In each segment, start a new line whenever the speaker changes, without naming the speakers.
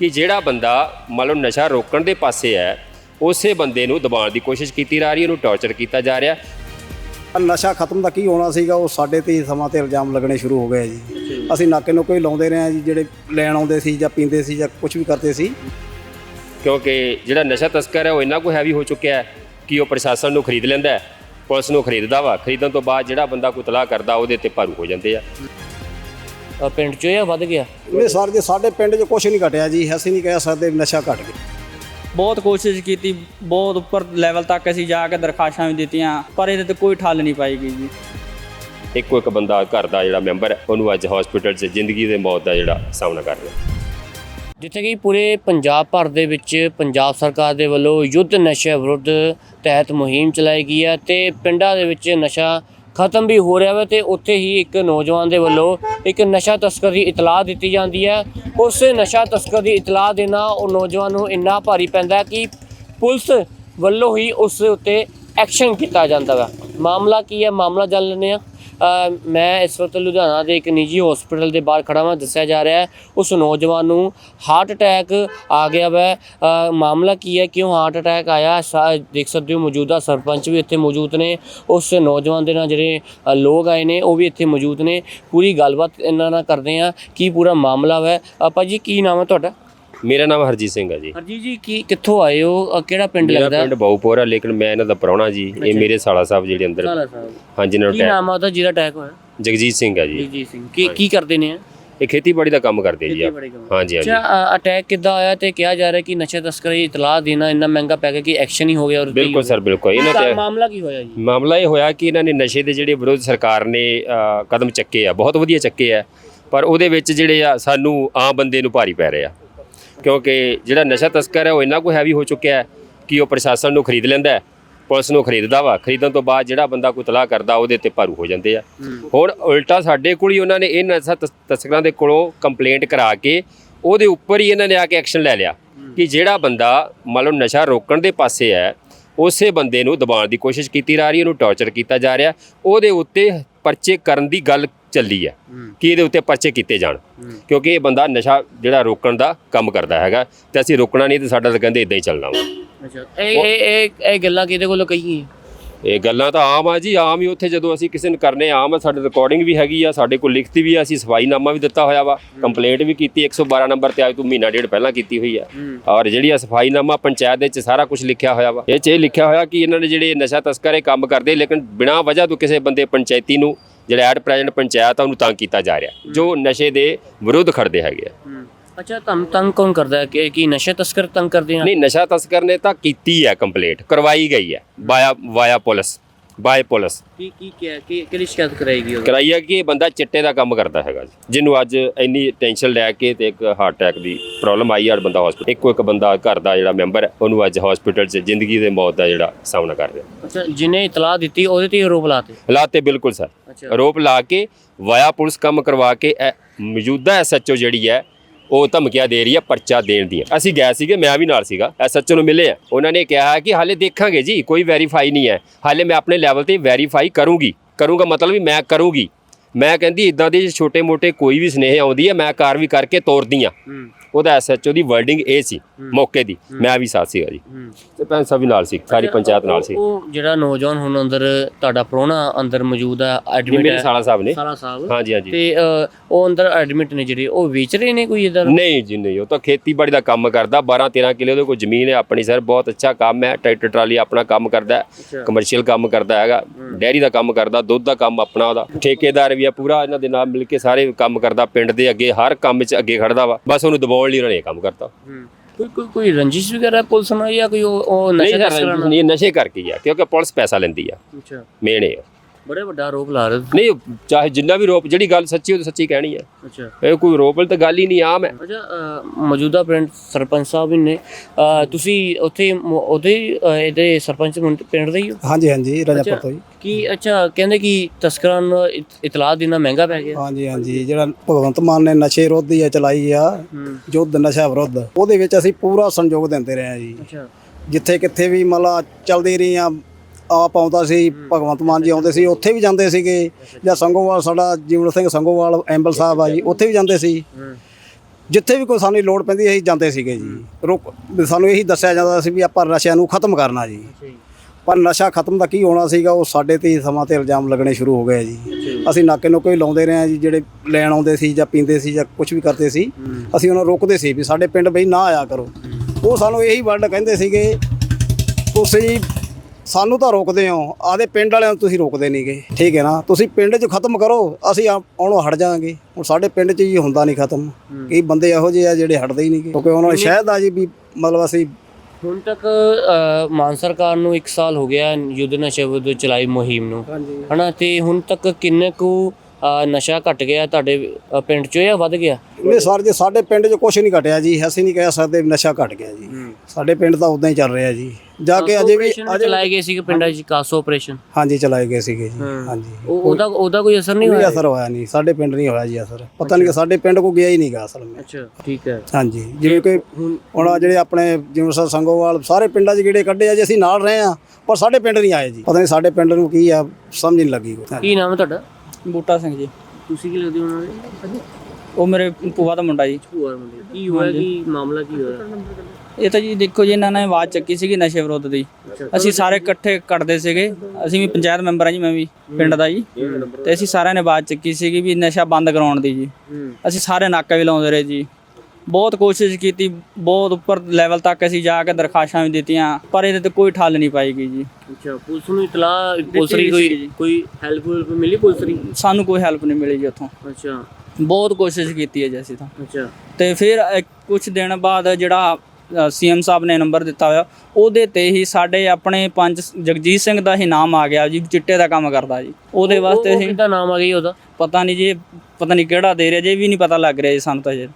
ਕਿ ਜਿਹੜਾ ਬੰਦਾ ਮੰਨ ਲਓ ਨਸ਼ਾ ਰੋਕਣ ਦੇ ਪਾਸੇ ਹੈ ਉਸੇ ਬੰਦੇ ਨੂੰ ਦਬਾਉਣ ਦੀ ਕੋਸ਼ਿਸ਼ ਕੀਤੀ ਜਾ ਰਹੀ ਹੈ ਉਹਨੂੰ ਟੌਰਚਰ ਕੀਤਾ ਜਾ ਰਿਹਾ।
ਨਸ਼ਾ ਖਤਮ ਤਾਂ ਕੀ ਹੋਣਾ ਸੀਗਾ ਉਹ ਸਾਡੇ ਤੇ ਹੀ ਸਮਾਂ ਤੇ ਇਲਜ਼ਾਮ ਲੱਗਣੇ ਸ਼ੁਰੂ ਹੋ ਗਏ ਜੀ। ਅਸੀਂ ਨਾਕੇ ਨੂੰ ਕੋਈ ਲਾਉਂਦੇ ਰਹੇ ਹਾਂ ਜੀ ਜਿਹੜੇ ਲੈਣ ਆਉਂਦੇ ਸੀ ਜਾਂ ਪੀਂਦੇ ਸੀ ਜਾਂ ਕੁਝ ਵੀ ਕਰਦੇ ਸੀ।
ਕਿਉਂਕਿ ਜਿਹੜਾ ਨਸ਼ਾ ਤਸਕਰ ਹੈ ਉਹ ਇੰਨਾ ਕੁ ਹੈਵੀ ਹੋ ਚੁੱਕਿਆ ਹੈ ਕਿ ਉਹ ਪ੍ਰਸ਼ਾਸਨ ਨੂੰ ਖਰੀਦ ਲੈਂਦਾ ਹੈ ਪੁਲਿਸ ਨੂੰ ਖਰੀਦਦਾ ਵਾ। ਖਰੀਦਣ ਤੋਂ ਬਾਅਦ ਜਿਹੜਾ ਬੰਦਾ ਕੋਈ ਤਲਾਹ ਕਰਦਾ ਉਹਦੇ ਤੇ ਭਾਰੂ ਹੋ ਜਾਂਦੇ ਆ।
ਅ, ਪਿੰਡ 'ਚ ਜਾਂ ਵੱਧ ਗਿਆ?
ਇਹ ਸਰ ਜੀ ਸਾਡੇ ਪਿੰਡ 'ਚ ਕੁਝ ਨਹੀਂ ਘਟਿਆ ਜੀ ਅਸੀਂ ਨਹੀਂ ਕਹਿ ਸਕਦੇ ਵੀ ਨਸ਼ਾ ਘਟ ਗਿਆ।
ਬਹੁਤ ਕੋਸ਼ਿਸ਼ ਕੀਤੀ ਬਹੁਤ ਉੱਪਰ ਲੈਵਲ ਤੱਕ ਅਸੀਂ ਜਾ ਕੇ ਦਰਖਾਸ਼ਾਂ ਵੀ ਦਿੱਤੀਆਂ ਪਰ ਇਹਦੇ ਤੇ ਕੋਈ ਠੱਲ ਨਹੀਂ ਪਾਈ ਗਈ ਜੀ।
ਇੱਕੋ ਇੱਕ ਬੰਦਾ ਘਰ ਦਾ ਜਿਹੜਾ ਮੈਂਬਰ ਹੈ ਉਹਨੂੰ ਅੱਜ ਹਸਪੀਟਲ 'ਚ ਜ਼ਿੰਦਗੀ ਦੇ ਮੌਤ ਦਾ ਜਿਹੜਾ ਸਾਹਮਣਾ ਕਰ ਰਿਹਾ।
ਜਿੱਥੇ ਕਿ ਪੂਰੇ ਪੰਜਾਬ ਭਰ ਦੇ ਵਿੱਚ ਪੰਜਾਬ ਸਰਕਾਰ ਦੇ ਵੱਲੋਂ ਯੁੱਧ ਨਸ਼ੇ ਵਿਰੁੱਧ ਤਹਿਤ ਮੁਹਿੰਮ ਚਲਾਈ ਗਈ ਹੈ ਤੇ ਪਿੰਡਾਂ ਦੇ ਵਿੱਚ ਨਸ਼ਾ ਖਤਮ ਵੀ ਹੋ ਰਿਹਾ ਵਾ ਤੇ ਉੱਥੇ ਹੀ ਇੱਕ ਨੌਜਵਾਨ ਦੇ ਵੱਲੋਂ ਇੱਕ ਨਸ਼ਾ ਤਸਕਰ ਦੀ ਇਤਲਾਹ ਦਿੱਤੀ ਜਾਂਦੀ ਹੈ। ਉਸ ਨਸ਼ਾ ਤਸਕਰ ਦੀ ਇਤਲਾਹ ਦੇਣਾ ਉਹ ਨੌਜਵਾਨ ਨੂੰ ਇੰਨਾ ਭਾਰੀ ਪੈਂਦਾ ਕਿ ਪੁਲਿਸ ਵੱਲੋਂ ਹੀ ਉਸ ਉੱਤੇ ਐਕਸ਼ਨ ਕੀਤਾ ਜਾਂਦਾ ਵਾ। ਮਾਮਲਾ ਕੀ ਹੈ? ਮਾਮਲਾ ਜਾਣ ਲੈਂਦੇ ਆ ਮੈਂ ਇਸ ਵਕਤ ਲੁਧਿਆਣਾ ਦੇ ਇੱਕ ਨਿੱਜੀ ਹਸਪੀਟਲ ਦੇ ਬਾਹਰ ਖੜਾ ਹਾਂ ਦੱਸਿਆ ਜਾ ਰਿਹਾ ਹੈ, ਉਸ ਨੌਜਵਾਨ ਨੂੰ ਹਾਰਟ ਅਟੈਕ ਆ ਗਿਆ ਵੈ। ਮਾਮਲਾ ਕੀ ਹੈ? ਕਿਉਂ ਹਾਰਟ ਅਟੈਕ ਆਇਆ? ਸਾ- ਦੇਖ ਸਕਦੇ ਹੋ, ਮੌਜੂਦਾ ਸਰਪੰਚ ਵੀ ਇੱਥੇ ਮੌਜੂਦ ਨੇ। ਉਸ ਨੌਜਵਾਨ ਦੇ ਨਾਲ ਜਿਹੜੇ ਲੋਕ ਆਏ ਨੇ, ਉਹ ਵੀ ਇੱਥੇ ਮੌਜੂਦ ਨੇ। ਪੂਰੀ ਗੱਲਬਾਤ ਇਹਨਾਂ ਨਾਲ ਕਰਦੇ ਆ, ਕੀ ਪੂਰਾ ਮਾਮਲਾ ਵੈ? ਆਪਾਂ ਜੀ, ਕੀ ਨਾਮ ਹੈ ਤੁਹਾਡਾ?
ਮੇਰਾ ਨਾਮ ਹਰਜੀਤ ਸਿੰਘ ਹੈ ਜੀ।
ਹਰਜੀਤ ਜੀ ਕੀ ਕਿੱਥੋਂ ਆਏ ਹੋ? ਕਿਹੜਾ ਪਿੰਡ
ਮੇਰਾ
ਲੱਗਦਾ?
ਪਿੰਡ ਬਹੁਪੁਰ ਹੈ ਲੇਕਿਨ ਮੈਂ ਇਹਨਾਂ ਦਾ ਪ੍ਰਾਹੁਣਾ ਜੀ। ਇਹ ਮੇਰੇ ਸਾਲਾ ਸਾਹਿਬ ਜਿਹੜੇ ਅੰਦਰ
ਕਾਲਾ ਸਾਹਿਬ।
ਹਾਂਜੀ ਇਹਨਾਂ ਨੂੰ
ਕੀ ਨਾਮ ਆ ਉਹਦਾ ਜਿਹਦਾ ਅਟੈਕ ਹੋਇਆ?
ਜਗਜੀਤ ਸਿੰਘ ਹੈ ਜੀ।
ਜੀ ਸਿੰਘ। ਕੀ ਕੀ ਕਰਦੇ ਨੇ
ਇਹ? ਖੇਤੀਬਾੜੀ ਦਾ ਕੰਮ ਕਰਦੇ ਜੀ ਆਪ।
ਖੇਤੀਬਾੜੀ ਕੰਮ।
ਹਾਂਜੀ ਹਾਂਜੀ।
ਅੱਛਾ ਅਟੈਕ ਕਿੱਦਾਂ ਆਇਆ ਤੇ ਕਿਹਾ ਜਾ ਰਿਹਾ ਕਿ ਨਸ਼ਾ ਤਸਕਰੀ ਇਤਲਾਹ ਦੇਣਾ ਇੰਨਾ ਮਹਿੰਗਾ ਪੈ ਗਿਆ ਕਿ ਐਕਸ਼ਨ ਹੀ ਹੋ ਗਿਆ ਔਰ
ਬਿਲਕੁਲ ਸਰ ਬਿਲਕੁਲ। ਇਹਨਾਂ
ਤਾਂ
ਤੇ
ਮਾਮਲਾ ਕੀ ਹੋਇਆ ਜੀ?
ਮਾਮਲਾ ਇਹ ਹੋਇਆ ਕਿ ਇਹਨਾਂ ਨੇ ਨਸ਼ੇ ਦੇ ਜਿਹੜੇ ਵਿਰੋਧ ਸਰਕਾਰ ਨੇ ਅ, ਕਦਮ ਚੱਕੇ ਆ। ਬਹੁਤ ਵਧੀਆ ਚੱਕੇ ਆ। ਪਰ ਉਹਦੇ ਵਿੱਚ ਜਿਹੜੇ ਆ ਸਾਨੂੰ ਆਮ ਬੰਦੇ ਨੂੰ ਭਾਰੀ ਪੈ ਰਹੇ ਆ। ਕਿਉਂਕਿ ਜਿਹੜਾ ਨਸ਼ਾ ਤਸਕਰ ਹੈ ਉਹ ਇੰਨਾ ਕੁ ਹੈਵੀ ਹੋ ਚੁੱਕਿਆ ਹੈ ਕਿ ਉਹ ਪ੍ਰਸ਼ਾਸਨ ਨੂੰ ਖਰੀਦ ਲੈਂਦਾ ਹੈ ਪੁਲਿਸ ਨੂੰ ਖਰੀਦਦਾ ਵਾ। ਖਰੀਦਣ ਤੋਂ ਬਾਅਦ ਜਿਹੜਾ ਬੰਦਾ ਕੋਈ ਤਲਾਹ ਕਰਦਾ ਉਹਦੇ ਤੇ ਭਾਰੂ ਹੋ ਜਾਂਦੇ ਆ। ਹੁਣ ਉਲਟਾ ਸਾਡੇ ਕੋਲ ਹੀ ਉਹਨਾਂ ਨੇ ਇਹ ਨਸ਼ਾ ਤਸ- ਤਸਕਰਾਂ ਦੇ ਕੋਲੋਂ ਕੰਪਲੇਂਟ ਕਰਾ ਕੇ ਉਹਦੇ ਉੱਪਰ ਹੀ ਇਹਨਾਂ ਨੇ ਆ ਕੇ ਐਕਸ਼ਨ ਲੈ ਲਿਆ ਕਿ ਜਿਹੜਾ ਬੰਦਾ ਮੰਨ ਲਓ ਨਸ਼ਾ ਰੋਕਣ ਦੇ ਪਾਸੇ ਹੈ ਉਸੇ ਬੰਦੇ ਨੂੰ ਦਬਾਉਣ ਦੀ ਕੋਸ਼ਿਸ਼ ਕੀਤੀ ਜਾ ਰਹੀ ਹੈ ਉਹਨੂੰ ਟੌਰਚਰ ਕੀਤਾ ਜਾ ਰਿਹਾ ਉਹਦੇ ਉੱਤੇ ਪਰਚੇ ਕਰਨ ਦੀ ਗੱਲ ਚੱਲੀ ਹੈ। ਕਿ ਇਹਦੇ ਉੱਤੇ ਪਰਚੇ ਕੀਤੇ ਜਾਣ। ਕਿਉਂਕਿ ਇਹ ਬੰਦਾ ਨਸ਼ਾ ਜਿਹੜਾ ਰੋਕਣ ਦਾ ਕੰਮ ਕਰਦਾ ਹੈਗਾ ਤੇ ਅਸੀਂ ਰੋਕਣਾ ਨਹੀਂ ਤੇ ਸਾਡਾ ਤਾਂ ਕਹਿੰਦੇ ਇਦਾਂ ਹੀ ਚੱਲਣਾ ਵਾ।
ਅੱਛਾ ਇਹ ਇਹ ਇਹ ਗੱਲਾਂ ਕਿਹਦੇ ਕੋਲੋਂ ਕਹੀ
ਇਹ ਗੱਲਾਂ ਤਾਂ ਆਮ ਆ ਜੀ ਆਮ ਹੀ ਉੱਥੇ ਜਦੋਂ ਅਸੀਂ ਕਿਸੇ ਨੂੰ ਕਰਨੇ ਆਮ ਆ ਸਾਡੇ ਰਿਕਾਰਡਿੰਗ ਵੀ ਹੈਗੀ ਆ ਸਾਡੇ ਕੋਲ ਲਿਖਤੀ ਵੀ ਆ ਅਸੀਂ ਸਫਾਈਨਾਮਾ ਵੀ ਦਿੱਤਾ ਹੋਇਆ ਵਾ ਕੰਪਲੇਂਟ ਵੀ ਕੀਤੀ 112 ਨੰਬਰ ਤੇ ਅੱਜ ਤੋਂ ਮਹੀਨਾ ਡੇਢ ਪਹਿਲਾਂ ਕੀਤੀ ਹੋਈ ਆ। ਔਰ ਜਿਹੜੀ ਆ ਸਫਾਈਨਾਮਾ ਪੰਚਾਇਤ ਦੇ ਵਿੱਚ ਸਾਰਾ ਕੁਝ ਲਿਖਿਆ ਹੋਇਆ ਵਾ। ਇਹ 'ਚ ਇਹ ਲਿਖਿਆ ਹੋਇਆ ਕਿ ਇਹਨਾਂ ਨੇ ਜਿਹੜੇ ਨਸ਼ਾ ਤਸਕਰ ਕੰਮ ਕਰਦੇ ਲੇਕਿਨ ਬਿਨਾਂ ਵਜ੍ਹਾ ਤੋਂ ਕਿਸੇ ਬੰਦੇ ਪੰਚਾਇਤੀ ਨੂੰ ਜਿਹੜਾ ਐਟ ਪ੍ਰੈਜ਼ੈਂਟ ਪੰਚਾਇਤ ਆ ਉਹਨੂੰ ਤੰਗ ਕੀਤਾ ਜਾ ਰਿਹਾ। ਜੋ ਨਸ਼ੇ ਦੇ ਵਿਰੁੱਧ ਖੜਦੇ ਹੈਗੇ ਆ।
ਅੱਛਾ ਤੁਹਾਨੂੰ ਤੰਗ ਕੌਣ ਕਰਦਾ ਹੈ? ਕਿ ਕੀ ਨਸ਼ਾ ਤਸਕਰ ਤੰਗ ਕਰਦੇ ਆ?
ਨਹੀਂ ਨਸ਼ਾ ਤਸਕਰ ਨੇ ਤਾਂ ਕੀਤੀ ਹੈ ਕੰਪਲੇਂਟ ਕਰਵਾਈ ਗਈ ਹੈ via via police. By police
ਕੀ ਕੀ ਕਿਹਾ? ਕਿ ਕਿਹੜੀ ਸ਼ਿਕਾਇਤ ਕਰਾਏਗੀ ਉਹ
ਕਰਾਈ ਹੈ ਕਿ ਇਹ ਬੰਦਾ ਚਿੱਟੇ ਦਾ ਕੰਮ ਕਰਦਾ ਹੈਗਾ ਜੀ ਜਿਹਨੂੰ ਅੱਜ ਇੰਨੀ ਟੈਨਸ਼ਨ ਲੈ ਕੇ ਤੇ ਇੱਕ ਹਾਰਟ ਅਟੈਕ ਦੀ ਪ੍ਰੋਬਲਮ ਆਈ ਹੈ ਔਰ ਬੰਦਾ ਹਸਪੀਟਲ ਇੱਕੋ ਇੱਕ ਬੰਦਾ ਘਰ ਦਾ ਜਿਹੜਾ ਮੈਂਬਰ ਹੈ ਉਹਨੂੰ ਅੱਜ ਹਸਪੀਟਲ 'ਚ ਜ਼ਿੰਦਗੀ ਦੇ ਮੌਤ ਦਾ ਜਿਹੜਾ ਸਾਹਮਣਾ ਕਰ ਰਿਹਾ।
ਅੱਛਾ ਜਿਹਨੇ ਇਤਲਾਹ ਦਿੱਤੀ ਉਹਦੇ ਤੇ ਆਰੋਪ ਲਾਤੇ?
ਹਾਲਾਤ ਬਿਲਕੁਲ ਸਰ।
ਅੱਛਾ।
ਆਰੋਪ ਲਾ ਕੇ ਵਾਇਆ ਪੁਲਿਸ ਕੰਮ ਕਰਵਾ ਕੇ ਇਹ ਮੌਜੂਦਾ ਐਸਐਚਓ ਜਿਹੜੀ ਹੈ ਉਹ ਧਮਕੀਆਂ ਦੇ ਰਹੀ ਹੈ ਪਰਚਾ ਦੇਣ ਦੀ। ਅਸੀਂ ਗਏ ਸੀਗੇ, ਮੈਂ ਵੀ ਨਾਲ ਸੀਗਾ ਐਸਐਚਓ ਨੂੰ ਮਿਲੇ ਆ। ਉਹਨਾਂ ਨੇ ਕਿਹਾ ਕਿ ਹਾਲੇ ਦੇਖਾਂਗੇ ਜੀ, ਕੋਈ ਵੈਰੀਫਾਈ ਨਹੀਂ ਹੈ। ਹਾਲੇ ਮੈਂ ਆਪਣੇ ਲੈਵਲ ਤੇ ਵੈਰੀਫਾਈ ਕਰੂੰਗੀ। ਕਰੂੰਗਾ ਮਤਲਬ ਵੀ ਮੈਂ ਕਰੂੰਗੀ। ਮੈਂ ਕਹਿੰਦੀ, ਇਦਾਂ ਦੇ ਛੋਟੇ ਮੋਟੇ ਕੋਈ ਵੀ ਸਨੇਹ ਆਉਂਦੀ ਹੈ ਮੈਂ ਕਾਰ ਵੀ ਕਰਕੇ ਤੋਰਦੀ ਆ। ਉਹਦਾ ਐਸਐਚਓ ਦੀ ਵਰਡਿੰਗ ਇਹ ਸੀ ਮੌਕੇ ਦੀ। ਮੈਂ ਵੀ ਸਾਥ ਸੀਗਾ ਜੀ। ਤੇ ਪੈਂਸਾ ਸਾਹਿਬ ਵੀ ਨਾਲ ਸੀ ਸਾਰੀ ਪੰਚਾਇਤ ਨਾਲ ਸੀ।
ਉਹ ਜਿਹੜਾ ਨੌਜਵਾਨ ਹੁਣ ਅੰਦਰ ਤੁਹਾਡਾ ਪ੍ਰਾਹੁਣਾ ਅੰਦਰ ਮੌਜੂਦ
ਜੀ
ਐਡਮਿਟ
ਮੇਰੇ ਸਾਲਾ ਸਾਹਿਬ ਨੇ।
ਸਾਲਾ ਸਾਹਿਬ।
ਹਾਂਜੀ ਹਾਂਜੀ।
ਤੇ ਉਹ ਅੰਦਰ ਐਡਮਿਟ ਨੇ ਜਿਹੜੇ ਉਹ ਵੇਚ ਰਹੇ ਨੇ ਕੋਈ ਇਧਰ?
ਨਹੀਂ ਜੀ ਨਹੀਂ ਉਹ ਤਾਂ ਖੇਤੀਬਾੜੀ ਦਾ ਕੰਮ ਕਰਦਾ 12 13 ਕਿੱਲੇ ਉਹਦੇ ਕੋਲ ਜ਼ਮੀਨ ਹੈ ਆਪਣੀ ਸਰ ਬਹੁਤ ਅੱਛਾ ਕੰਮ ਹੈ ਟਰੈਕਟਰ ਟਰਾਲੀ ਆਪਣਾ ਕੰਮ ਕਰਦਾ ਕਮਰਸ਼ੀਅਲ ਕੰਮ ਕਰਦਾ ਹੈਗਾ ਡੈਰੀ ਦਾ ਕੰਮ ਕਰਦਾ ਦੁੱਧ ਦਾ ਕੰਮ ਆਪਣਾ ਉਹਦਾ ਠੇਕੇਦਾਰ ਵੀ ਆ ਪੂਰਾ ਇਹਨਾਂ ਦੇ ਨਾਲ ਮਿਲ ਕੇ ਸਾਰੇ ਕੰਮ ਕਰਦਾ ਪਿੰਡ ਦੇ ਅੱਗੇ ਹਰ ਕੰਮ 'ਚ ਅੱਗੇ ਖੜਦਾ ਵਾ ਬਸ ਉਹਨੂੰ ਦਬਾਉਣ ਲਈ ਉਹਨਾਂ ਨੇ ਕੰਮ ਕਰਤਾ।
ਕੋਈ ਕੋਈ ਕੋਈ ਰੰਜਿਸ਼ ਵਗੈਰਾ ਪੁਲਿਸ ਨਾਲ ਜਾਂ ਕੋਈ ਉਹ ਉਹ
ਨਹੀਂ
ਨਸ਼ਾ
ਸਰ
ਤਸਕਰਾਂ ਨਾਲ?
ਇਹ ਨਸ਼ੇ ਕਰਕੇ ਹੀ ਆ ਕਿਉਂਕਿ ਪੁਲਿਸ ਪੈਸਾ ਲੈਂਦੀ ਆ।
ਅੱਛਾ।
ਮੇਨ ਆ।
ਬੜੇ ਵੱਡਾ ਆਰੋਪ ਲਾ ਰਹੇ
ਨਹੀਂ ਚਾਹੇ ਜਿੰਨਾ ਵੀ ਰੋਪ ਜਿਹੜੀ ਗੱਲ ਸੱਚੀ ਉਹ ਸੱਚੀ ਕਹਿਣੀ ਹੈ।
ਅੱਛਾ।
ਇਹ ਕੋਈ ਰੋਪ ਵਾਲੀ ਤਾਂ ਗੱਲ ਹੀ ਨਹੀਂ ਆਮ ਹੈ।
ਅੱਛਾ ਮੌਜੂਦਾ ਪਿੰਡ ਸਰਪੰਚ ਸਾਹਿਬ ਵੀ ਨੇ ਤੁਸੀਂ ਉੱਥੇ ਉਹਦੇ ਇਹਦੇ ਸਰਪੰਚ ਪਿੰਡ ਦੇ ਹੀ ਹੋ?
ਹਾਂਜੀ ਹਾਂਜੀ ਰਜਾਪੁਰ ਤੋਂ ਜੀ।
ਕੀ ਅੱਛਾ ਕਹਿੰਦੇ ਕਿ ਤਸਕਰਾਂ ਨੂੰ ਇਤ- ਇਤਲਾਹ ਦੇਣਾ ਮਹਿੰਗਾ ਪੈ ਗਿਆ।
ਹਾਂਜੀ ਹਾਂਜੀ ਜਿਹੜਾ ਭਗਵੰਤ ਮਾਨ ਨੇ ਨਸ਼ੇ ਵਿਰੋਧੀ ਆ ਚਲਾਈ ਆ ਯੁੱਧ ਨਸ਼ਾ ਵਿਰੋਧ ਉਹਦੇ ਵਿੱਚ ਅਸੀਂ ਪੂਰਾ ਸੰਯੋਗ ਦਿੰਦੇ ਰਹੇ ਆ ਜੀ।
ਅੱਛਾ।
ਜਿੱਥੇ ਕਿੱਥੇ ਵੀ ਮਤਲਬ ਚੱਲਦੀ ਰਹੀ ਆ ਆਪ ਆਉਂਦਾ ਸੀ ਭਗਵੰਤ ਮਾਨ ਜੀ ਆਉਂਦੇ ਸੀ ਉੱਥੇ ਵੀ ਜਾਂਦੇ ਸੀਗੇ। ਜਾਂ ਸੰਗੋਵਾਲ ਸਾਡਾ ਜੀਵਨ ਸਿੰਘ ਸੰਗੋਵਾਲ ਐਂਬਲ ਸਾਹਿਬ ਆ ਜੀ ਉੱਥੇ ਵੀ ਜਾਂਦੇ ਸੀ। ਜਿੱਥੇ ਵੀ ਕੋਈ ਸਾਨੂੰ ਲੋੜ ਪੈਂਦੀ ਅਸੀਂ ਜਾਂਦੇ ਸੀਗੇ ਜੀ। ਰੁਕ ਸਾਨੂੰ ਇਹੀ ਦੱਸਿਆ ਜਾਂਦਾ ਸੀ ਵੀ ਆਪਾਂ ਨਸ਼ਿਆਂ ਨੂੰ ਖਤਮ ਕਰਨਾ ਜੀ। ਪਰ ਨਸ਼ਾ ਖਤਮ ਦਾ ਕੀ ਹੋਣਾ ਸੀਗਾ ਉਹ ਸਾਡੇ ਤੇ ਹੀ ਸਮਾਂ ਤੇ ਇਲਜ਼ਾਮ ਲੱਗਣੇ ਸ਼ੁਰੂ ਹੋ ਗਏ ਜੀ। ਅਸੀਂ ਨਾਕੇ ਨੂੰ ਕੋਈ ਲਾਉਂਦੇ ਰਹੇ ਹਾਂ ਜੀ ਜਿਹੜੇ ਲੈਣ ਆਉਂਦੇ ਸੀ ਜਾਂ ਪੀਂਦੇ ਸੀ ਜਾਂ ਕੁਝ ਵੀ ਕਰਦੇ ਸੀ ਅਸੀਂ ਉਹਨਾਂ ਰੋਕਦੇ ਸੀ ਵੀ ਸਾਡੇ ਪਿੰਡ ਬਈ ਨਾ ਆਇਆ ਕਰੋ। ਉਹ ਸਾਨੂੰ ਇਹੀ ਵਰਡ ਕਹਿੰਦੇ ਸੀਗੇ ਤੁਸੀਂ ਸਾਨੂੰ ਤਾਂ ਰੋਕਦੇ ਹੋ। ਆਦੇ ਪਿੰਡ ਵਾਲਿਆਂ ਨੂੰ ਤੁਸੀਂ ਰੋਕਦੇ ਨਹੀਂਗੇ। ਠੀਕ ਹੈ ਨਾ? ਤੁਸੀਂ ਪਿੰਡ 'ਚ ਖਤਮ ਕਰੋ। ਅਸੀਂ ਆਉਣੋਂ ਹਟ ਜਾਾਂਗੇ ਹੁਣ ਸਾਡੇ ਪਿੰਡ 'ਚ ਹੀ ਹੁੰਦਾ ਨਹੀਂ ਖਤਮ। ਕਈ ਬੰਦੇ ਇਹੋ ਜਿਹੇ ਆ ਜਿਹੜੇ ਹਟਦੇ ਹੀ ਨਹੀਂਗੇ ਕਿਉਂਕਿ ਉਹਨਾਂ ਨੂੰ ਸ਼ਾਇਦ ਆ ਜੀ ਵੀ ਮਤਲਬ ਅਸੀਂ
ਹੁਣ ਤੱਕ ਮਾਨ ਸਰਕਾਰ ਨੂੰ 1 ਸਾਲ ਹੋ ਗਿਆ ਯੁੱਧ ਨਸ਼ੇ ਵਿਰੁੱਧ ਚਲਾਈ ਮੁਹਿੰਮ ਨੂੰ। ਹਨਾ? ਤੇ ਹੁਣ ਤੱਕ ਕਿੰਨੇ ਕੁ ਨਸ਼ਾ ਘਟ ਗਿਆ ਤੁਹਾਡੇ ਅ, ਪਿੰਡ 'ਚ ਜਾਂ ਵੱਧ ਗਿਆ?
ਨਹੀਂ ਸਰ ਜੀ ਸਾਡੇ ਪਿੰਡ 'ਚ ਕੁਝ ਨਹੀਂ ਘਟਿਆ ਜੀ ਅਸੀਂ ਨਹੀਂ ਕਹਿ ਸਕਦੇ ਵੀ ਨਸ਼ਾ ਘਟ ਗਿਆ ਜੀ। ਸਾਡੇ ਪਿੰਡ ਤਾਂ ਉਦਾਂ ਹੀ ਚੱਲ ਰਿਹਾ ਜੀ। ਜਾ ਕੇ ਅਜੇ ਵੀ ਅਜੇ
ਚਲਾਏ ਗਏ ਸੀਗੇ ਪਿੰਡਾਂ 'ਚ ਕਾਸੋ ਆਪਰੇਸ਼ਨ
ਹਾਂਜੀ ਚਲਾਏ ਗਏ ਸੀਗੇ ਜੀ ਹਾਂਜੀ।
ਉਹ ਉਹਦਾ ਉਹਦਾ ਕੋਈ ਅਸਰ ਨਹੀਂ
ਕੋਈ
ਹੋਇਆ?
ਅਸਰ ਹੋਇਆ ਨਹੀਂ ਸਾਡੇ ਪਿੰਡ ਨਹੀਂ ਹੋਇਆ ਜੀ ਅਸਰ। ਪਤਾ ਨਹੀਂ ਕਿ ਸਾਡੇ ਪਿੰਡ ਕੋ ਗਿਆ ਹੀ ਨਹੀਂਗਾ ਅਸਲ ਵਿੱਚ।
ਅੱਛਾ ਠੀਕ ਹੈ।
ਹਾਂਜੀ ਜਿਵੇਂ ਕਿ ਹੁਣ ਆਹ ਜਿਹੜੇ ਆਪਣੇ ਜਿਵੇਂ ਸਰ ਸੰਗੋਵਾਲ ਸਾਰੇ ਪਿੰਡਾਂ 'ਚ ਜਿਹੜੇ ਕੱਢੇ ਆ ਜੀ ਅਸੀਂ ਨਾਲ ਰਹੇ ਆ ਪਰ ਸਾਡੇ ਪਿੰਡ ਨਹੀਂ ਆਏ ਜੀ। ਪਤਾ ਨਹੀਂ ਸਾਡੇ ਪਿੰਡ ਨੂੰ ਕੀ ਆ ਸਮਝ ਨਹੀਂ ਲੱਗੀ ਕੋਈ।
ਕੀ ਨਾਮ ਹੈ ਤੁਹਾਡਾ?
ਬੂਟਾ ਸਿੰਘ ਜੀ।
ਤੁਸੀਂ ਕੀ ਲੱਗਦੇ ਹੋ ਉਹਨਾਂ ਦੇ?
ਉਹ ਮੇਰੇ ਭੂਆ ਦਾ ਮੁੰਡਾ ਜੀ।
ਭੂਆ ਮੁੰਡੇ ਕੀ ਹੋਇਆ? ਕੀ ਮਾਮਲਾ ਕੀ ਹੋਇਆ?
ਇਹ ਤਾਂ ਜੀ ਦੇਖੋ ਜੀ ਇਹਨਾਂ ਨੇ ਆਵਾਜ਼ ਚੱਕੀ ਸੀਗੀ ਨਸ਼ੇ ਵਿਰੁੱਧ ਦੀ। ਅਸੀਂ ਸਾਰੇ ਇਕੱਠੇ ਕੱਢਦੇ ਸੀਗੇ। ਅਸੀਂ ਵੀ ਪੰਚਾਇਤ ਮੈਂਬਰ ਆ ਜੀ ਮੈਂ ਵੀ ਪਿੰਡ ਦਾ ਜੀ। ਤੇ ਅਸੀਂ ਸਾਰਿਆਂ ਨੇ ਆਵਾਜ਼ ਚੱਕੀ ਸੀਗੀ ਵੀ ਨਸ਼ਾ ਬੰਦ ਕਰਾਉਣ ਦੀ ਜੀ। ਅਸੀਂ ਸਾਰੇ ਨਾਕੇ ਵੀ ਲਾਉਂਦੇ ਰਹੇ ਜੀ। ਬਹੁਤ ਕੋਸ਼ਿਸ਼ ਕੀਤੀ ਬਹੁਤ ਉੱਪਰ ਲੈਵਲ ਤੱਕ ਅਸੀਂ ਜਾ ਕੇ ਦਰਖਾਸ਼ਾਂ ਵੀ ਦਿੱਤੀਆਂ ਪਰ ਇਹਦੇ ਤੇ ਕੋਈ ਠੱਲ ਨਹੀਂ ਪਾਈ ਗਈ ਜੀ।
ਅੱਛਾ ਪੁਲਿਸ ਨੂੰ ਇਤਲਾਹ ਪੁਲਿਸ ਦੀ ਕੋਈ ਕੋਈ ਹੈਲਪ ਮਿਲੀ ਪੁਲਿਸ ਦੀ?
ਸਾਨੂੰ ਕੋਈ ਹੈਲਪ ਨਹੀਂ ਮਿਲੀ ਜੀ ਉੱਥੋਂ।
ਅੱਛਾ।
ਬਹੁਤ ਕੋਸ਼ਿਸ਼ ਕੀਤੀ ਹੈ ਜੀ ਅਸੀਂ ਤਾਂ।
ਅੱਛਾ।
ਤੇ ਫਿਰ ਕੁਝ ਦਿਨ ਬਾਅਦ ਜਿਹੜਾ ਸੀਐਮ ਸਾਹਿਬ ਨੇ ਨੰਬਰ ਦਿੱਤਾ ਹੋਇਆ। ਉਹਦੇ ਤੇ ਹੀ ਸਾਡੇ ਆਪਣੇ ਪੰਜ ਜਗਜੀਤ ਸਿੰਘ ਦਾ ਹੀ ਨਾਮ ਆ ਗਿਆ ਜੀ ਚਿੱਟੇ ਦਾ ਕੰਮ ਕਰਦਾ ਜੀ। ਉਹਦੇ ਵਾਸਤੇ ਅਸੀਂ
ਕਿੱਦਾਂ ਨਾਮ ਆ ਗਈ ਉਹਦਾ?
ਪਤਾ ਨਹੀਂ ਜੀ ਪਤਾ ਨਹੀਂ ਕਿਹੜਾ ਦੇ ਰਿਹਾ ਜੇ ਵੀ ਨਹੀਂ ਪਤਾ ਲੱਗ ਰਿਹਾ ਜੀ ਸਾਨੂੰ ਤਾਂ ਜੀ।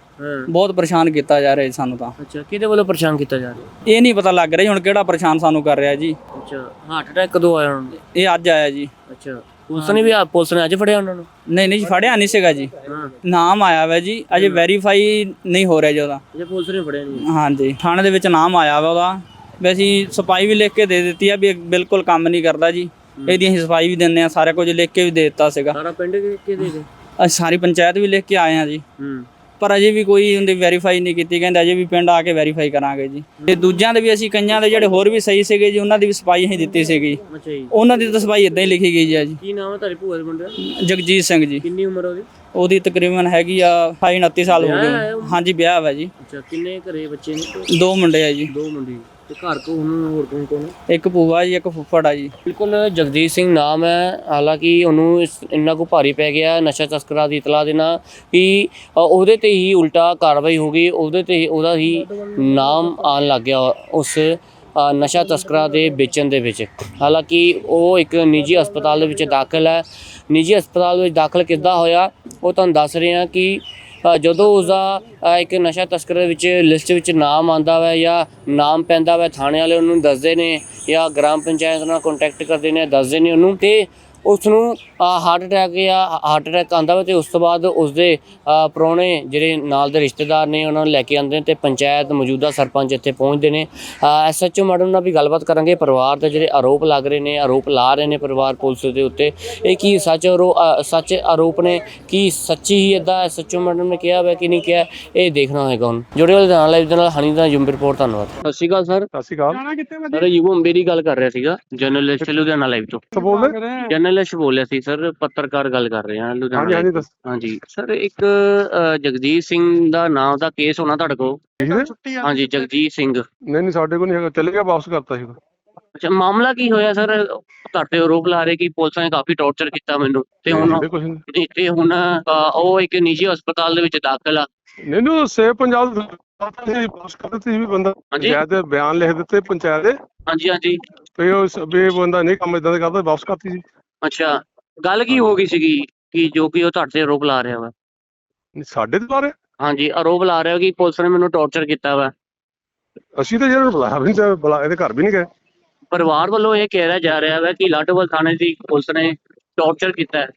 ਬਹੁਤ ਪਰੇਸ਼ਾਨ ਕੀਤਾ ਜਾ ਰਿਹਾ ਜੀ ਸਾਨੂੰ ਤਾਂ।
ਅੱਛਾ ਕਿਹਦੇ ਵੱਲੋਂ ਪਰੇਸ਼ਾਨ ਕੀਤਾ ਜਾ ਰਿਹਾ?
ਇਹ ਨਹੀਂ ਪਤਾ ਲੱਗ ਰਿਹਾ ਜੀ ਹੁਣ ਕਿਹੜਾ ਪਰੇਸ਼ਾਨ ਸਾਨੂੰ ਕਰ ਰਿਹਾ ਜੀ।
ਅੱਛਾ ਹਾਰਟ ਅਟੈਕ ਕਦੋਂ ਆਇਆ ਨੂੰ
ਇਹ ਅੱਜ ਆਇਆ ਜੀ।
ਅੱਛਾ। ਪੁਲਿਸ ਨੇ ਵੀ ਆ- ਪੁਲਿਸ ਨੇ ਅੱਜ ਫੜਿਆ ਉਹਨਾਂ ਨੂੰ?
ਨਹੀਂ ਨਹੀਂ ਜੀ ਫੜਿਆ ਨਹੀਂ ਸੀਗਾ ਜੀ।
ਹਾਂ
ਨਾਮ ਆਇਆ ਵਾ ਜੀ ਅਜੇ ਵੈਰੀਫਾਈ ਨਹੀਂ ਹੋ ਰਿਹਾ ਜੀ ਉਹਦਾ।
ਜੇ ਪੁਲਿਸ ਨੇ ਫੜਿਆ ਨਹੀਂ।
ਹਾਂਜੀ ਥਾਣੇ ਦੇ ਵਿੱਚ ਨਾਮ ਆਇਆ ਵਾ ਉਹਦਾ। ਵੀ ਅਸੀਂ ਸਫ਼ਾਈ ਵੀ ਲਿਖ ਕੇ ਦੇ ਦਿੱਤੀ ਆ ਵੀ ਇਹ ਬਿਲਕੁਲ ਕੰਮ ਨਹੀਂ ਕਰਦਾ ਜੀ। ਇਹਦੀ ਅਸੀਂ ਸਫ਼ਾਈ ਵੀ ਦਿੰਨੇ ਆ ਸਾਰਾ ਕੁਝ ਲਿਖ ਕੇ ਵੀ ਦੇ ਦਿੱਤਾ ਸੀਗਾ।
ਸਾਰਾ ਪਿੰਡ ਕਿ ਕਿਹਦੇ ਦੇ
ਅਸੀਂ ਸਾਰੀ ਪੰਚਾਇਤ ਵੀ ਲਿਖ ਕੇ ਆਏ ਆ ਜੀ।
ਹੂੰ।
ਪਰ ਅਜੇ ਵੀ ਕੋਈ ਉਹਦੀ ਵੈਰੀਫਾਈ ਨਹੀਂ ਕੀਤੀ ਕਹਿੰਦੇ ਅਜੇ ਵੀ ਪਿੰਡ ਆ ਕੇ ਵੈਰੀਫਾਈ ਕਰਾਂਗੇ ਜੀ। ਤੇ ਦੂਜਿਆਂ ਦੇ ਵੀ ਅਸੀਂ ਕਈਆਂ ਦੇ ਜਿਹੜੇ ਹੋਰ ਵੀ ਸਹੀ ਸੀਗੇ ਜੀ ਉਹਨਾਂ ਦੀ ਵੀ ਸਫ਼ਾਈ ਅਸੀਂ ਦਿੱਤੀ ਸੀਗੀ।
ਅੱਛਾ ਜੀ।
ਉਹਨਾਂ ਦੀ ਤਾਂ ਸਫ਼ਾਈ ਇਦਾਂ ਹੀ ਲਿਖੀ ਗਈ ਜੀ।
ਕੀ ਨਾਮ ਹੈ ਤੁਹਾਡੇ ਭੂਆ ਦੇ ਮੁੰਡੇ ਦਾ
ਜਗਜੀਤ ਸਿੰਘ ਜੀ।
ਕਿੰਨੀ ਉਮਰ ਉਹਦੀ?
ਉਹਦੀ ਤਕਰੀਬਨ ਹੈਗੀ ਆ 28 29 ਸਾਲ ਹੋ
ਵਿਆਹ
ਗਏ
ਉਹ?
ਹਾਂਜੀ ਵਿਆਹ ਵਾ ਜੀ।
ਅੱਛਾ ਕਿੰਨੇ ਘਰੇ ਬੱਚੇ ਨੇ?
ਦੋ ਮੁੰਡੇ ਆ ਜੀ।
ਦੋ ਮੁੰਡੇ। ਤੇ ਘਰ ਕੋ ਹੁਣ ਹੋਰ ਕੌਣ ਕੌਣ
ਇੱਕ ਭੂਆ ਜੀ ਇੱਕ ਫੁੱਫੜ ਆ ਜੀ।
ਬਿਲਕੁਲ ਜਗਦੀਸ਼ ਸਿੰਘ ਨਾਮ ਹੈ। ਹਾਲਾਂਕਿ ਉਹਨੂੰ ਇਸ ਇੰਨਾ ਕੁ ਭਾਰੀ ਪੈ ਗਿਆ ਨਸ਼ਾ ਤਸਕਰਾਂ ਦੀ ਇਤਲਾਹ ਦੇਣਾ ਕਿ ਅ, ਉਹਦੇ ਤੇ ਹੀ ਉਲਟਾ ਕਾਰਵਾਈ ਹੋ ਗਈ। ਉਹਦੇ ਤੇ ਹੀ- ਉਹਦਾ ਹੀ ਨਾਮ ਆਉਣ ਲੱਗ ਗਿਆ ਉਸ ਅ, ਨਸ਼ਾ ਤਸਕਰਾਂ ਦੇ ਵੇਚਣ ਦੇ ਵਿੱਚ। ਹਾਲਾਂਕਿ ਉਹ ਇੱਕ ਨਿੱਜੀ ਹਸਪਤਾਲ ਦੇ ਵਿੱਚ ਦਾਖਲ ਹੈ। ਨਿੱਜੀ ਹਸਪਤਾਲ ਵਿੱਚ ਦਾਖਲ ਕਿੱਦਾਂ ਹੋਇਆ ਉਹ ਤੁਹਾਨੂੰ ਦੱਸ ਰਹੇ ਹਾਂ ਕਿ ਜਦੋਂ ਉਸਦਾ ਅ, ਇੱਕ ਨਸ਼ਾ ਤਸਕਰ ਦੇ ਵਿੱਚ ਲਿਸਟ ਵਿੱਚ ਨਾਮ ਆਂਦਾ ਵਾ ਜਾਂ ਨਾਮ ਪੈਂਦਾ ਵਾ ਥਾਣੇ ਵਾਲੇ ਉਹਨੂੰ ਦੱਸਦੇ ਨੇ ਜਾਂ ਗ੍ਰਾਮ ਪੰਚਾਇਤ ਨਾਲ ਕੰਟੈਕਟ ਕਰਦੇ ਨੇ ਦੱਸਦੇ ਨੇ ਉਹਨੂੰ ਤੇ ਉਸ ਨੂੰ ਹਾਰਟ ਅਟੈਕ ਜਾਂ ਹਾਰਟ ਅਟੈਕ ਆਂਦਾ ਵਾ ਤੇ ਉਸ ਤੋਂ ਬਾਅਦ ਉਸਦੇ ਅ, ਪ੍ਰਾਹੁਣੇ ਜਿਹੜੇ ਨਾਲ ਦੇ ਰਿਸ਼ਤੇਦਾਰ ਨੇ ਉਹਨਾਂ ਨੂੰ ਲੈ ਕੇ ਆਉਂਦੇ ਨੇ ਤੇ ਪੰਚਾਇਤ ਮੌਜੂਦਾ ਸਰਪੰਚ ਇੱਥੇ ਪਹੁੰਚਦੇ ਨੇ। ਐਸਐਚਓ ਮੈਡਮ ਨਾਲ ਵੀ ਗੱਲਬਾਤ ਕਰਾਂਗੇ। ਪਰਿਵਾਰ ਦੇ ਜਿਹੜੇ ਆਰੋਪ ਲੱਗ ਰਹੇ ਨੇ ਆਰੋਪ ਲਾ ਰਹੇ ਨੇ ਪਰਿਵਾਰ ਪੁਲਿਸ ਦੇ ਉੱਤੇ। ਇਹ ਕੀ ਸੱਚ ਸੱਚ ਆਰੋਪ ਨੇ? ਕੀ ਸੱਚੀ ਹੀ ਇਦਾਂ ਐਸਐਚਓ ਮੈਡਮ ਨੇ ਕਿਹਾ ਹੋਇਆ ਕਿ ਨਹੀਂ ਕਿਹਾ? ਇਹ ਦੇਖਣਾ ਹੋਏਗਾ ਹੁਣ। ਜੁੜੇ ਹੋਏ ਨਾਲ ਲਾਈਵ ਦੇ ਨਾਲ ਹਣੀ ਦਾ ਜੁੰਮ ਰਿਪੋਰਟ ਧੰਨਵਾਦ। ਸਤਿ ਸ਼੍ਰੀ ਅਕਾਲ ਸਰ।
ਸਤਿ ਸ਼੍ਰੀ ਅਕਾਲ।
ਸਰ ਯੂਵੋ ਅੰਬੇਰੀ ਗੱਲ ਕਰ ਰਿਹਾ ਸੀਗਾ ਜਰਨਲਿਸਟ ਲੁਧਿਆਣਾ ਲਾਈਵ ਤੋਂ। ਜਰਨਲਿਸਟ ਬੋਲਿਆ ਸੀ। ਸਰ ਪੱਤਰਕਾਰ ਗੱਲ ਕਰ ਰਹੇ ਹਾਂ ਲੁਧਿਆਣਾ
ਹਾਂਜੀ ਹਾਂਜੀ ਦੱਸ।
ਹਾਂਜੀ। ਸਰ ਇੱਕ ਅ, ਜਗਜੀਤ ਸਿੰਘ ਦਾ ਨਾਮ ਦਾ ਕੇਸ ਹੋਣਾ ਤੁਹਾਡੇ ਕੋਲ? ਹਾਂਜੀ ਜਗਜੀਤ ਸਿੰਘ।
ਨਹੀਂ ਨਹੀਂ ਸਾਡੇ ਕੋਲ ਨਹੀਂ ਹੈਗਾ। ਚੱਲ ਗਿਆ ਵਾਪਸ ਕਰਤਾ ਸੀ।
ਅੱਛਾ ਮਾਮਲਾ ਕੀ ਹੋਇਆ ਸਰ? ਤੁਹਾਡੇ ਆਰੋਪ ਲਾ ਰਹੇ ਕਿ ਪੁਲਿਸ ਨੇ ਕਾਫੀ ਟੌਰਚਰ ਕੀਤਾ ਮੈਨੂੰ। ਤੇ ਹੁਣ
ਸਾਡੇ ਕੁਛ ਨਹੀਂ।
ਤੇ ਹੁਣ ਅ, ਉਹ ਇੱਕ ਨਿੱਜੀ ਹਸਪਤਾਲ ਦੇ ਵਿੱਚ ਦਾਖਲ ਆ।
ਨਹੀਂ ਨਹੀਂ ਸੇ ਪੰਜਾਬ ਦੇ ਸੀ ਵਾਪਸ ਕਰ ਦਿੱਤੀ ਸੀ ਵੀ ਬੰਦਾ
ਹਾਂਜੀ।
ਪੰਚਾਇਤ ਦੇ ਬਿਆਨ ਲਿਖ ਦਿੱਤੇ ਪੰਚਾਇਤ ਦੇ।
ਹਾਂਜੀ ਹਾਂਜੀ।
ਵੀ ਉਹ ਸ- ਵੀ ਇਹ ਬੰਦਾ ਨਹੀਂ ਕੰਮ ਇਦਾਂ ਦਾ ਕਰਦਾ ਵਾਪਸ ਕਰਤੀ ਸੀ।
ਅੱਛਾ। ਗੱਲ ਕੀ ਹੋ ਗਈ ਸੀਗੀ ਕਿ ਜੋ ਕਿ ਉਹ ਤੁਹਾਡੇ ਤੇ ਆਰੋਪ ਲਾ ਰਿਹਾ ਵਾ?
ਨਹੀਂ, ਸਾਡੇ ਤੇ ਬਾਰੇ
ਹਾਂਜੀ ਆਰੋਪ ਲਾ ਰਿਹਾ ਕਿ ਪੁਲਿਸ ਨੇ ਮੈਨੂੰ ਟੌਰਚਰ ਕੀਤਾ ਵਾ।
ਅਸੀਂ ਤਾਂ ਜਿਹੜਾ ਬੁਲਾਇਆ ਵੀ ਨਹੀਂ ਤੇ ਬੁਲਾ ਇਹਦੇ ਘਰ ਵੀ ਨਹੀਂ ਗਏ।
ਪਰਿਵਾਰ ਵੱਲੋਂ ਇਹ ਕਿਹਾ ਜਾ ਰਿਹਾ ਹੈ ਕਿ ਲਾਡੋਵਾਲ ਥਾਣੇ ਦੀ ਪੁਲਿਸ ਨੇ ਟੌਰਚਰ ਕੀਤਾ। ਹੈ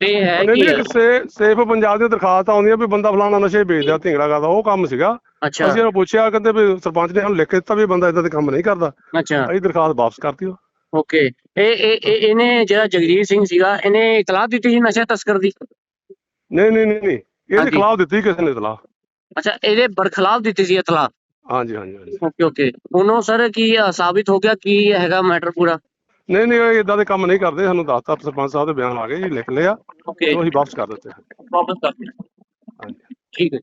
ਤੇ ਇਹ ਹੈ
ਨਹੀਂ
ਕੀ
ਨਹੀਂ ਸੇ ਸੇਫ ਪੰਜਾਬ ਦੀ ਦਰਖਾਸਤ ਆਉਂਦੀ ਆ ਵੀ ਬੰਦਾ ਫਲਾਣਾ ਨਸ਼ੇ ਵੇਚਦਾ ਢਿੰਗੜਾ ਕਰਦਾ ਉਹ ਕੰਮ ਸੀਗਾ।
ਅੱਛਾ।
ਅਸੀਂ ਉਹਨੂੰ ਪੁੱਛਿਆ ਕਹਿੰਦੇ ਵੀ ਸਰਪੰਚ ਨੇ ਸਾਨੂੰ ਲਿਖ ਕੇ ਦਿੱਤਾ ਵੀ ਇਹ ਬੰਦਾ ਇਦਾਂ ਦੇ ਕੰਮ ਨਹੀਂ ਕਰਦਾ।
ਅੱਛਾ।
ਅਸੀਂ ਦਰਖਾਸਤ ਵਾਪਸ ਕਰਤੀ ਉਹ
ਓਕੇ ਇਹ ਇਹ ਇਹ- ਇਹਨੇ ਜਿਹੜਾ ਜਗਜੀਤ ਸਿੰਘ ਸੀਗਾ ਇਹਨੇ ਇਤਲਾਹ ਦਿੱਤੀ ਸੀ ਨਸ਼ਾ ਤਸਕਰ ਦੀ?
ਨਹੀਂ ਨਹੀਂ ਨਹੀਂ ਨਹੀਂ। ਇਹਦੇ
ਹਾਂਜੀ।
ਖਿਲਾਫ ਦਿੱਤੀ ਕਿਸੇ ਨੇ ਇਤਲਾਹ।
ਅੱਛਾ ਇਹਦੇ ਬਰਖਲਾਫ ਦਿੱਤੀ ਸੀ ਇਤਲਾ
ਹਾਂਜੀ ਹਾਂਜੀ ਹਾਂਜੀ।
ਓਕੇ ਓਕੇ ਉਹਨੋਂ ਸਰ ਕੀ ਅ, ਸਾਬਿਤ ਹੋ ਗਿਆ? ਕੀ ਹੈਗਾ ਮੈਟਰ ਪੂਰਾ?
ਨਹੀਂ ਨਹੀਂ ਇਹ ਇਦਾਂ ਦੇ ਕੰਮ ਨਹੀਂ ਕਰਦੇ। ਸਾਨੂੰ ਦੱਸਤਾ ਸਰਪੰਚ ਸਾਹਿਬ ਦੇ ਬਿਆਨ ਆ ਗਏ ਜੀ ਲਿਖ ਲਿਆ।
ਓਕੇ
ਉਹ ਅਸੀਂ ਵਾਪਸ ਕਰ ਦਿੱਤੇ।
ਵਾਪਸ ਕਰ ਦਿਓ।
ਹਾਂਜੀ।
ਠੀਕ ਹੈ।